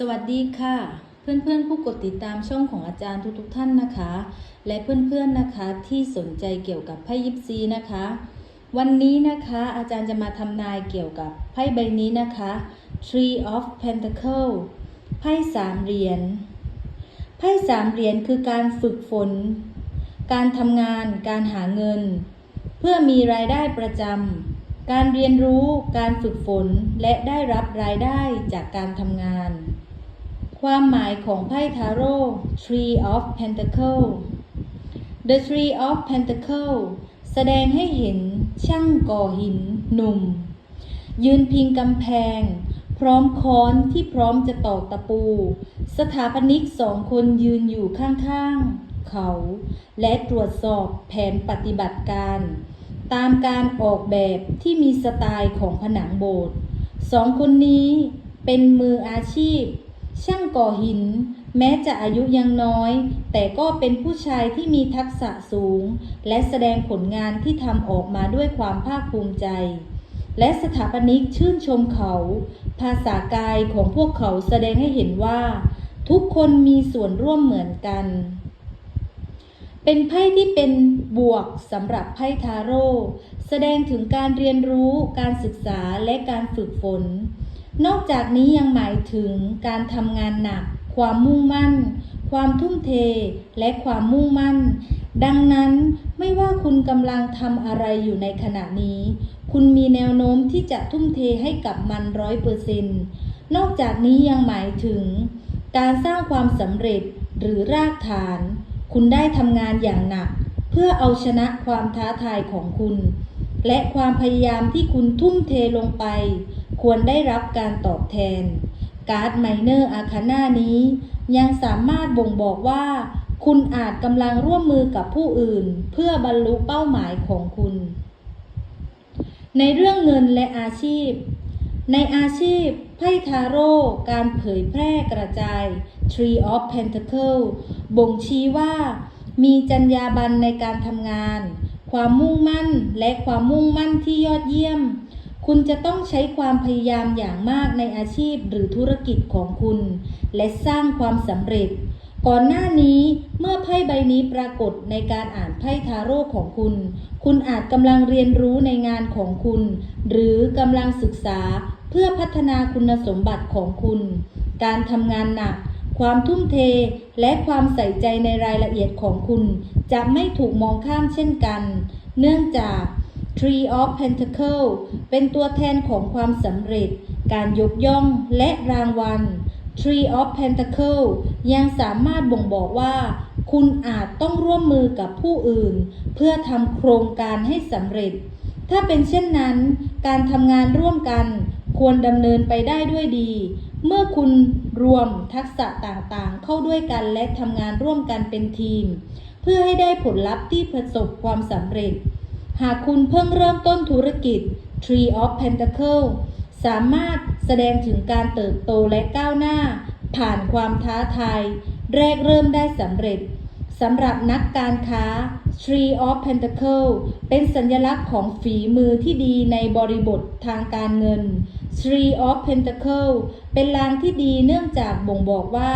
สวัสดีค่ะ เพื่อนๆ ผู้กดติดตามช่องของอาจารย์ทุกๆท่านนะคะ และเพื่อนๆนะคะที่สนใจเกี่ยวกับไพ่ยิปซีนะคะ วันนี้นะคะอาจารย์จะมาทำนายเกี่ยวกับไพ่ใบนี้นะคะ Tree of Pentacle ไพ่สามเหรียญไพ่สามเหรียญคือการฝึกฝน การทำงาน การหาเงิน เพื่อมีรายได้ประจำการเรียนรู้ การฝึกฝน และได้รับรายได้จากการทำงาน ความหมายของไพ่ทาโร่ Tree of Pentacle The Tree of Pentacle แสดงให้เห็นช่างก่อหินหนุ่ม ยืนพิงกำแพง พร้อมค้อนที่พร้อมจะตอกตะปู สถาปนิกสองคนยืนอยู่ข้างๆ เขา และตรวจสอบแผนปฏิบัติการ ตามการออกแบบที่มีสไตล์ของผนังโบสถ์สองคนนี้เป็นมืออาชีพ ช่างก่อหิน แม้จะอายุยังน้อย แต่ก็เป็นผู้ชายที่มีทักษะสูง และแสดงผลงานที่ทำออกมาด้วยความภาคภูมิใจ และสถาปนิกชื่นชมเขา ภาษากายของพวกเขาแสดงให้เห็นว่า ทุกคนมีส่วนร่วมเหมือนกัน เป็นไพ่ที่เป็นบวกสำหรับไพ่ทาโร่แสดงถึงการเรียนรู้ การศึกษาและการฝึกฝน นอกจากนี้ยังหมายถึงการทำงานหนัก ความมุ่งมั่น ความทุ่มเท และความมุ่งมั่น ดังนั้นไม่ว่าคุณกำลังทำอะไรอยู่ในขณะนี้ คุณมีแนวโน้มที่จะทุ่มเทให้กับมันร้อยเปอร์เซนต์นอกจากนี้ยังหมายถึง การสร้างความสำเร็จหรือรากฐาน คุณได้ทำงานอย่างหนัก เพื่อเอาชนะความท้าทายของคุณ และความพยายามที่คุณทุ่มเทลงไป ควรได้รับการตอบแทน การ์ดไมเนอร์อาคาน่านี้ ยังสามารถบ่งบอกว่า คุณอาจกำลังร่วมมือกับผู้อื่น เพื่อบรรลุเป้าหมายของคุณ ในเรื่องเงินและอาชีพ ในอาชีพไพ่ทาโร่การเผยแพร่กระจาย Tree of Pentacle บ่งชี้ว่า มีจรรยาบรรณในการทำงาน ความมุ่งมั่นและความมุ่งมั่นที่ยอดเยี่ยม คุณจะต้องใช้ความพยายามอย่างมากในอาชีพหรือธุรกิจของคุณ และสร้างความสำเร็จ ก่อนหน้านี้เมื่อไพ่ใบนี้ปรากฏในการอ่านไพ่ทาโร่ของคุณ คุณอาจกำลังเรียนรู้ในงานของคุณ หรือกำลังศึกษาเพื่อพัฒนาคุณสมบัติของคุณ การทำงานหนัก ความทุ่มเท และความใส่ใจในรายละเอียดของคุณ จะไม่ถูกมองข้ามเช่นกัน เนื่องจาก Tree of Pentacle เป็นตัวแทนของความสำเร็จ การยกย่องและรางวัล Tree of Pentacle ยังสามารถบ่งบอกว่า คุณอาจต้องร่วมมือกับผู้อื่น เพื่อทำโครงการให้สำเร็จ ถ้าเป็นเช่นนั้น การทำงานร่วมกันควรดำเนินไปได้ด้วยดี เมื่อคุณรวมทักษะต่างๆ เข้าด้วยกันและทำงานร่วมกันเป็นทีม เพื่อให้ได้ผลลัพธ์ที่ประสบความสำเร็จ หากคุณเพิ่งเริ่มต้นธุรกิจ Tree of Pentacle สามารถแสดงถึงการเติบโตและก้าวหน้า ผ่านความท้าทาย แรกเริ่มได้สำเร็จสำหรับนักการค้า Tree of Pentacle เป็นสัญลักษณ์ของฝีมือที่ดีในบริบททางการเงิน Tree of Pentacle เป็นลางที่ดีเนื่องจากบ่งบอกว่า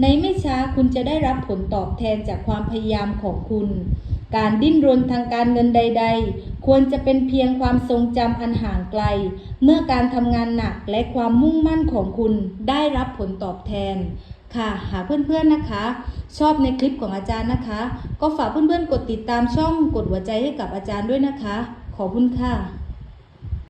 ในไม่ช้าคุณจะได้รับผลตอบแทนจากความพยายามของคุณ การดิ้นรนทางการเงินใด ๆ ควรจะเป็นเพียงความทรงจำอันห่างไกล เมื่อการทำงานหนักและความมุ่งมั่นของคุณได้รับผลตอบแทน ค่ะ หากเพื่อนๆนะคะ ชอบในคลิปของอาจารย์นะคะ ก็ฝากเพื่อนๆกดติดตามช่องกดหัวใจให้กับอาจารย์ด้วยนะคะ ขอบคุณค่ะ